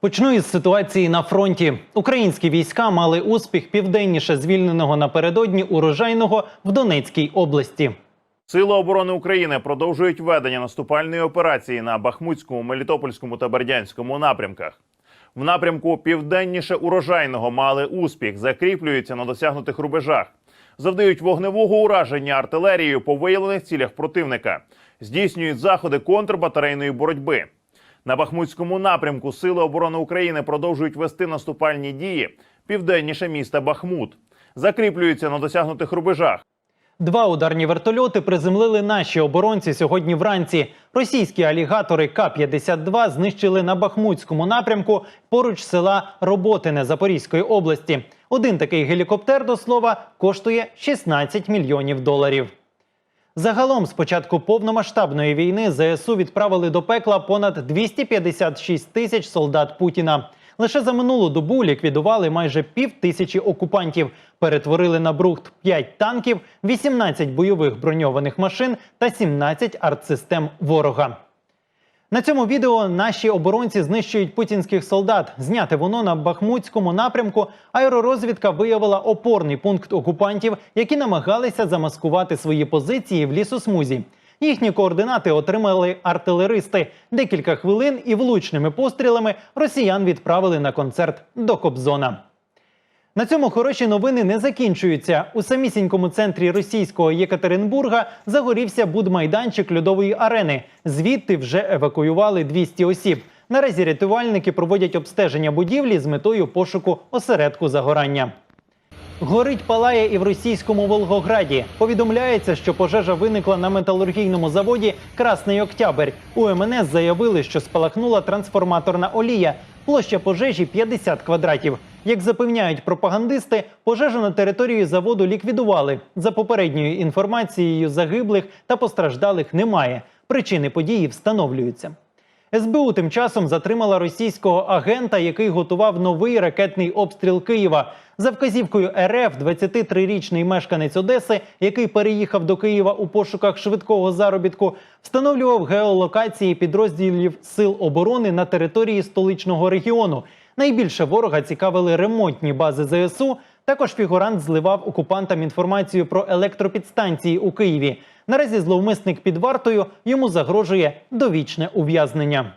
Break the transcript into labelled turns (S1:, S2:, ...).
S1: Почну із ситуації на фронті. Українські війська мали успіх південніше звільненого напередодні урожайного в Донецькій області.
S2: Сили оборони України продовжують ведення наступальної операції на Бахмутському, Мелітопольському та Бердянському напрямках. В напрямку південніше урожайного мали успіх, закріплюються на досягнутих рубежах, завдають вогневого ураження артилерією по виявлених цілях противника, здійснюють заходи контрбатарейної боротьби. На Бахмутському напрямку Сили оборони України продовжують вести наступальні дії південніше міста Бахмут, закріплюються на досягнутих рубежах.
S1: Два ударні вертольоти приземлили наші оборонці сьогодні вранці. Російські алігатори К-52 знищили на Бахмутському напрямку поруч села Роботине Запорізької області. Один такий гелікоптер, до слова, коштує 16 мільйонів доларів. Загалом, з початку повномасштабної війни, ЗСУ відправили до пекла понад 256 тисяч солдат Путіна. Лише за минулу добу ліквідували майже пів тисячі окупантів, перетворили на брухт 5 танків, 18 бойових броньованих машин та 17 артсистем ворога. На цьому відео наші оборонці знищують путінських солдат. Зняте воно на Бахмутському напрямку. Аеророзвідка виявила опорний пункт окупантів, які намагалися замаскувати свої позиції в лісосмузі. Їхні координати отримали артилеристи. Декілька хвилин і влучними пострілами росіян відправили на концерт до Кобзона. На цьому хороші новини не закінчуються. У самісінькому центрі російського Єкатеринбурга загорівся будмайданчик льодової арени. Звідти вже евакуювали 200 осіб. Наразі рятувальники проводять обстеження будівлі з метою пошуку осередку загорання. Горить палає і в російському Волгограді. Повідомляється, що пожежа виникла на металургійному заводі Красний Октябрь. У МНС заявили, що спалахнула трансформаторна олія. Площа пожежі 50 квадратів. Як запевняють пропагандисти, пожежу на території заводу ліквідували. За попередньою інформацією, загиблих та постраждалих немає. Причини події встановлюються. СБУ тим часом затримала російського агента, який готував новий ракетний обстріл Києва. За вказівкою РФ 23-річний мешканець Одеси, який переїхав до Києва у пошуках швидкого заробітку, встановлював геолокації підрозділів сил оборони на території столичного регіону. Найбільше ворога цікавили ремонтні бази ЗСУ. Також фігурант зливав окупантам інформацію про електропідстанції у Києві. Наразі зловмисник під вартою йому загрожує довічне ув'язнення.